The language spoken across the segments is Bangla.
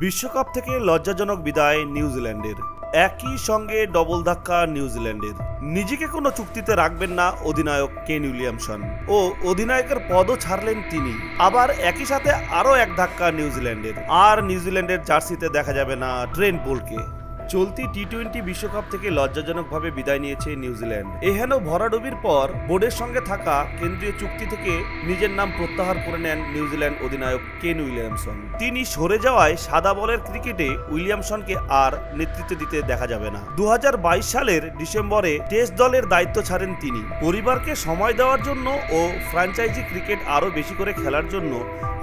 বিশ্বকাপ থেকে লজ্জাজনক বিদায় নিউজিল্যান্ডের। একই সঙ্গে ডবল ধাক্কা নিউজিল্যান্ডের। নিজেকে কোনো চুক্তিতে রাখবেন না অধিনায়ক কেন উইলিয়ামসন। ও অধিনায়কের পদও ছাড়লেন তিনি। আবার একই সাথে আরও এক ধাক্কা নিউজিল্যান্ডের। আর নিউজিল্যান্ডের জার্সিতে দেখা যাবে না ট্রেন বোল্টকে। চলতি টি টোয়েন্টি বিশ্বকাপ থেকে লজ্জাজনকভাবে বিদায় নিয়েছে নিউজিল্যান্ড। এহেন ভরাডুবির পর বোর্ডের সঙ্গে থাকা কেন্দ্রীয় চুক্তি থেকে নিজের নাম প্রত্যাহার করে নেন নিউজিল্যান্ড অধিনায়ক কেন উইলিয়ামসন। তিনি সরে যাওয়ায় সাদা বলের ক্রিকেটে উইলিয়ামসনকে আর নেতৃত্ব দিতে দেখা যাবে না। দু হাজার বাইশ সালের ডিসেম্বরে টেস্ট দলের দায়িত্ব ছাড়েন তিনি। পরিবারকে সময় দেওয়ার জন্য ও ফ্র্যাঞ্চাইজি ক্রিকেট আরও বেশি করে খেলার জন্য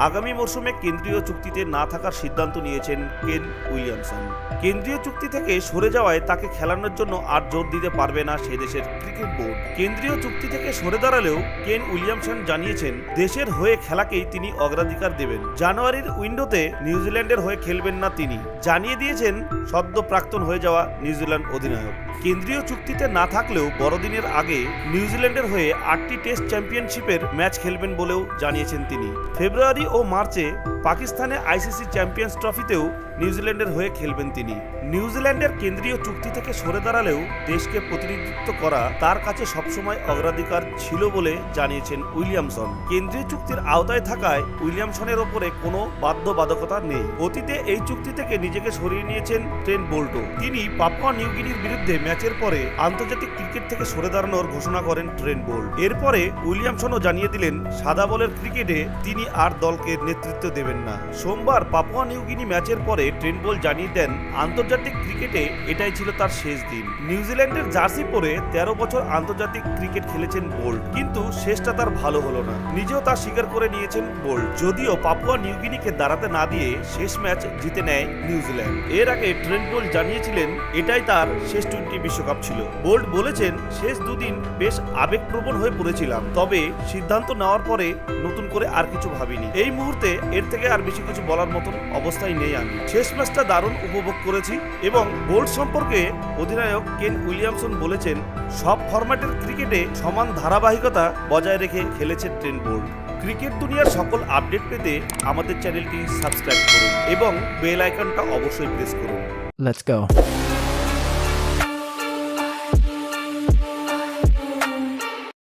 আগামী মরশুমে কেন্দ্রীয় চুক্তিতে না থাকার সিদ্ধান্ত নিয়েছেন কেন উইলিয়ামসন। কেন্দ্রীয় চুক্তি থেকে সরে যাওয়ায় তাকে খেলানোর জন্য আর জোর দিতে পারবে না সে দেশের ক্রিকেট বোর্ড। কেন্দ্রীয় চুক্তি থেকে সরে দাঁড়ালেও কেন উইলিয়ামসন জানিয়েছেন, দেশের হয়ে খেলাকেই তিনি অগ্রাধিকার দেবেন। জানুয়ারির উইন্ডোতে নিউজিল্যান্ডের হয়ে খেলবেন না তিনি। জানিয়ে দিয়েছেন, সদ্য প্রাক্তন হয়ে যাওয়া নিউজিল্যান্ড অধিনায়ক। কেন্দ্রীয় চুক্তিতে না থাকলেও বড়দিনের আগে নিউজিল্যান্ডের হয়ে আটটি টেস্ট চ্যাম্পিয়নশিপের ম্যাচ খেলবেন বলেও জানিয়েছেন তিনি। ফেব্রুয়ারি ও মার্চে পাকিস্তানে আইসিসি চ্যাম্পিয়ন্স ট্রফিতেও নিউজিল্যান্ডের হয়ে খেলবেন তিনি। নিউজিল্যান্ডের কেন্দ্রীয় চুক্তি থেকে সরে দাঁড়ালেও দেশকে প্রতিনিধিত্ব করা তার কাছে সবসময় অগ্রাধিকার ছিল বলে জানিয়েছেন উইলিয়ামসন। কেন্দ্রীয় চুক্তির আওতায় থাকায় উইলিয়ামসনের ওপরে কোনো বাধ্যবাধকতা নেই। অতীতে এই চুক্তি থেকে নিজেকে সরিয়ে নিয়েছেন ট্রেন বোল্টো তিনি পাপুয়া নিউগিনির বিরুদ্ধে ম্যাচের পরে আন্তর্জাতিক ক্রিকেট থেকে সরে দাঁড়ানোর ঘোষণা করেন ট্রেন বোল্ট। এরপরে উইলিয়ামসনও জানিয়ে দিলেন, সাদা বলের ক্রিকেটে তিনি আর দলকে নেতৃত্ব দেবেন না। সোমবার পাপুয়া নিউগিনি ম্যাচের পরে ট্রেন জানিয়ে দেন, আন্তর্জাতিক ক্রিকেটে এটাই ছিল তার শেষ দিন। নিউজিল্যান্ডের জার্সি পরে তেরো বছর আন্তর্জাতিক ক্রিকেট খেলেছেন বোল্ট, কিন্তু শেষটা তার ভালো হলো না। নিজেও তা স্বীকার করে নিয়েছেন বোল্ট। যদিও পাপুয়া নিউগিনিকে দাঁড়াতে না দিয়ে শেষ ম্যাচ জিতে নেয় নিউজিল্যান্ড। এর আগে বোল্ট জানিয়েছিলেন, এটাই তার শেষ টোয়েন্টি বিশ্বকাপ ছিল। বোল্ট বলেছেন, শেষ দুদিন বেশ আবেগপ্রবণ হয়ে পড়েছিলাম, তবে সিদ্ধান্ত নেওয়ার পরে নতুন করে আর কিছু ভাবিনি। এই মুহূর্তে এর থেকে আর বেশি কিছু বলার মতন অবস্থায় নেই আমি। শেষ ম্যাচটা দারুণ উপভোগ করেছি এবং বোল্ড সম্পর্কে অধিনায়ক কেন উইলিয়ামসন বলেছেন, সব ফরম্যাটের ক্রিকেটে সমান ধারাবাহিকতা বজায় রেখে খেলেছে ট্রেন বোল্ড ক্রিকেট দুনিয়ার সকল আপডেট পেতে আমাদের চ্যানেলটি সাবস্ক্রাইব করুন এবং বেল আইকনটা অবশ্যই প্রেস করুন.